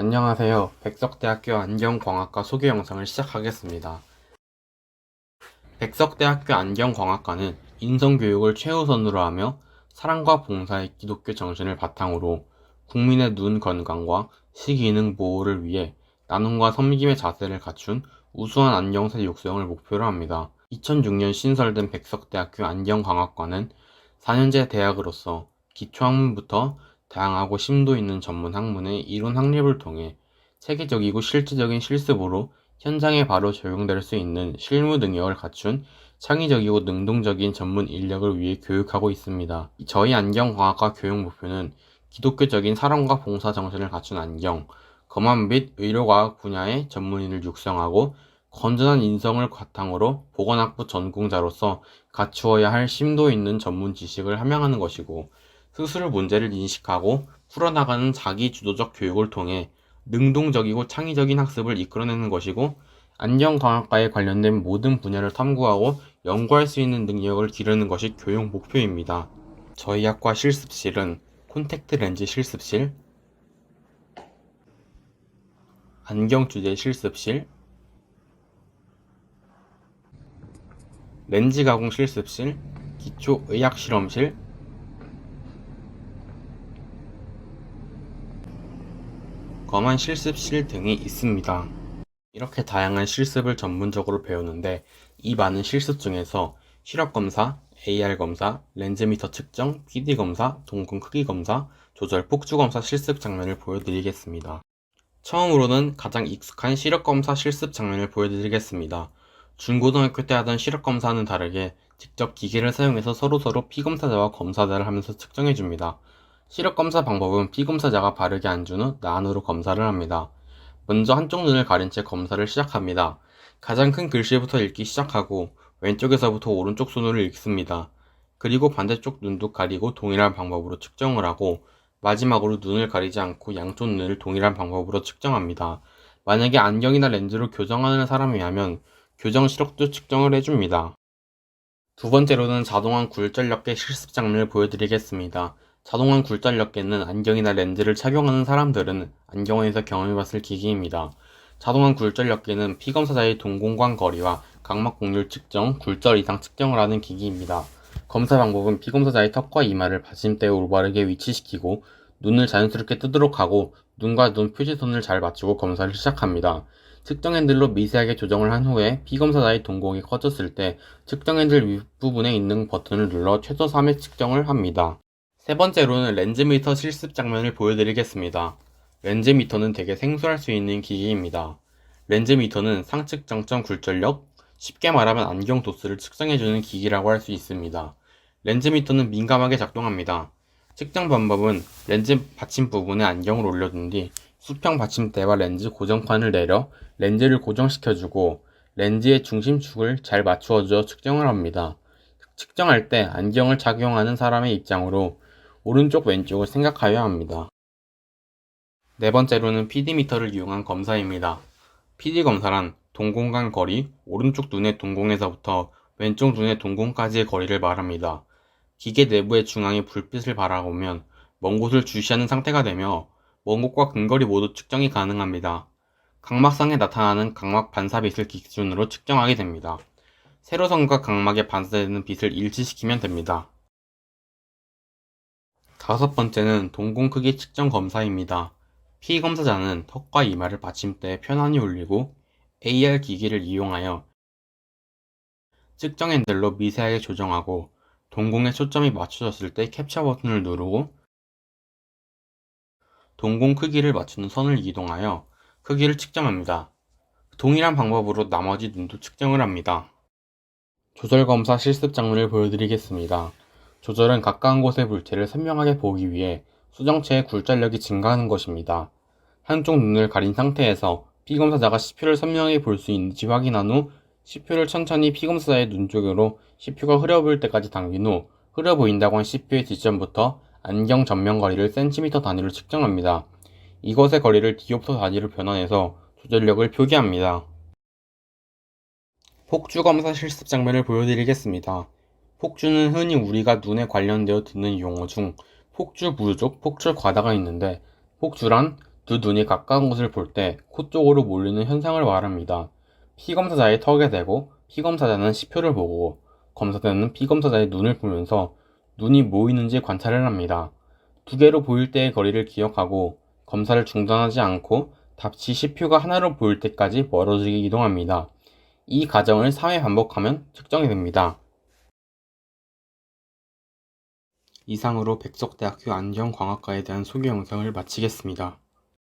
안녕하세요. 백석대학교 안경광학과 소개 영상을 시작하겠습니다. 백석대학교 안경광학과는 인성교육을 최우선으로 하며 사랑과 봉사의 기독교 정신을 바탕으로 국민의 눈 건강과 시기능 보호를 위해 나눔과 섬김의 자세를 갖춘 우수한 안경사 육성을 목표로 합니다. 2006년 신설된 백석대학교 안경광학과는 4년제 대학으로서 기초학문부터 다양하고 심도 있는 전문 학문의 이론 확립을 통해 체계적이고 실질적인 실습으로 현장에 바로 적용될 수 있는 실무 능력을 갖춘 창의적이고 능동적인 전문 인력을 위해 교육하고 있습니다. 저희 안경광학과 교육 목표는 기독교적인 사랑과 봉사 정신을 갖춘 안경, 검안 및 의료과학 분야의 전문인을 육성하고 건전한 인성을 바탕으로 보건학부 전공자로서 갖추어야 할 심도 있는 전문 지식을 함양하는 것이고 스스로 문제를 인식하고 풀어나가는 자기 주도적 교육을 통해 능동적이고 창의적인 학습을 이끌어내는 것이고 안경광학과에 관련된 모든 분야를 탐구하고 연구할 수 있는 능력을 기르는 것이 교육 목표입니다. 저희 학과 실습실은 콘택트 렌즈 실습실, 안경 주제 실습실, 렌즈 가공 실습실, 기초 의학 실험실, 검안 실습실 등이 있습니다. 이렇게 다양한 실습을 전문적으로 배우는데 이 많은 실습 중에서 시력 검사, AR 검사, 렌즈 미터 측정, PD 검사, 동공 크기 검사, 조절 폭주 검사 실습 장면을 보여드리겠습니다. 처음으로는 가장 익숙한 시력 검사 실습 장면을 보여드리겠습니다. 중고등학교 때 하던 시력 검사는 다르게 직접 기계를 사용해서 서로서로 피검사자와 검사자를 하면서 측정해 줍니다. 시력 검사 방법은 피검사자가 바르게 후 난으로 검사를 합니다. 먼저 한쪽 눈을 가린 채 검사를 시작합니다. 가장 큰 글씨부터 읽기 시작하고 왼쪽에서부터 오른쪽 손으로 읽습니다. 그리고 반대쪽 눈도 가리고 동일한 방법으로 측정을 하고 마지막으로 눈을 가리지 않고 양쪽 눈을 동일한 방법으로 측정합니다. 만약에 안경이나 렌즈로 교정하는 사람이라면 교정 시력도 측정을 해줍니다. 두 번째로는 자동화 굴절력계 실습 장면을 보여드리겠습니다. 자동화 굴절력계는 안경이나 렌즈를 착용하는 사람들은 안경원에서 경험해봤을 기기입니다. 자동화 굴절력계는 피검사자의 동공간 거리와 각막 곡률 측정, 굴절 이상 측정을 하는 기기입니다. 검사 방법은 피검사자의 턱과 이마를 받침대에 올바르게 위치시키고 눈을 자연스럽게 뜨도록 하고 눈과 눈 표시선을 잘 맞추고 검사를 시작합니다. 측정 핸들로 미세하게 조정을 한 후에 피검사자의 동공이 커졌을 때 측정 핸들 윗부분에 있는 버튼을 눌러 최소 3회 측정을 합니다. 세 번째로는 렌즈미터 실습 장면을 보여드리겠습니다. 렌즈미터는 되게 생소할 수 있는 기기입니다. 렌즈미터는 상측 정점 굴절력, 쉽게 말하면 안경 도수를 측정해주는 기기라고 할 수 있습니다. 렌즈미터는 민감하게 작동합니다. 측정 방법은 렌즈 받침 부분에 안경을 올려둔 뒤 수평 받침대와 렌즈 고정판을 내려 렌즈를 고정시켜주고 렌즈의 중심축을 잘 맞추어줘 측정을 합니다. 측정할 때 안경을 착용하는 사람의 입장으로 오른쪽 왼쪽을 생각하여야 합니다. 네 번째로는 PD미터를 이용한 검사입니다. PD 검사란 동공 간 거리, 오른쪽 눈의 동공에서부터 왼쪽 눈의 동공까지의 거리를 말합니다. 기계 내부의 중앙에 불빛을 바라보면 먼 곳을 주시하는 상태가 되며 먼 곳과 근거리 모두 측정이 가능합니다. 각막상에 나타나는 각막 반사빛을 기준으로 측정하게 됩니다. 세로선과 각막에 반사되는 빛을 일치시키면 됩니다. 다섯 번째는 동공 크기 측정 검사입니다. 피검사자는 턱과 이마를 받침대에 편안히 올리고 AR 기기를 이용하여 측정 핸들로 미세하게 조정하고 동공에 초점이 맞춰졌을 때 캡처 버튼을 누르고 동공 크기를 맞추는 선을 이동하여 크기를 측정합니다. 동일한 방법으로 나머지 눈도 측정을 합니다. 조절 검사 실습 장면을 보여드리겠습니다. 조절은 가까운 곳의 물체를 선명하게 보기 위해 수정체의 굴절력이 증가하는 것입니다. 한쪽 눈을 가린 상태에서 피검사자가 CPU를 선명하게 볼수 있는지 확인한 후 CPU를 천천히 피검사자의 눈 쪽으로 CPU가 흐려 보일 때까지 당긴 후 흐려 보인다고 한 CPU의 지점부터 안경 전면 거리를 센티미터 단위로 측정합니다. 이것의 거리를 디옵터 단위로 변환해서 조절력을 표기합니다. 폭주 검사 실습 장면을 보여드리겠습니다. 폭주는 흔히 우리가 눈에 관련되어 듣는 용어 중 폭주 부족, 폭주 과다가 있는데 폭주란 두 눈이 가까운 곳을 볼 때 코 쪽으로 몰리는 현상을 말합니다. 피검사자의 턱에 대고 피검사자는 시표를 보고 검사자는 피검사자의 눈을 보면서 눈이 모이는지 관찰을 합니다. 두 개로 보일 때의 거리를 기억하고 검사를 중단하지 않고 답시 시표가 하나로 보일 때까지 멀어지게 이동합니다. 이 과정을 3회 반복하면 측정이 됩니다. 이상으로 백석대학교 안경광학과에 대한 소개 영상을 마치겠습니다.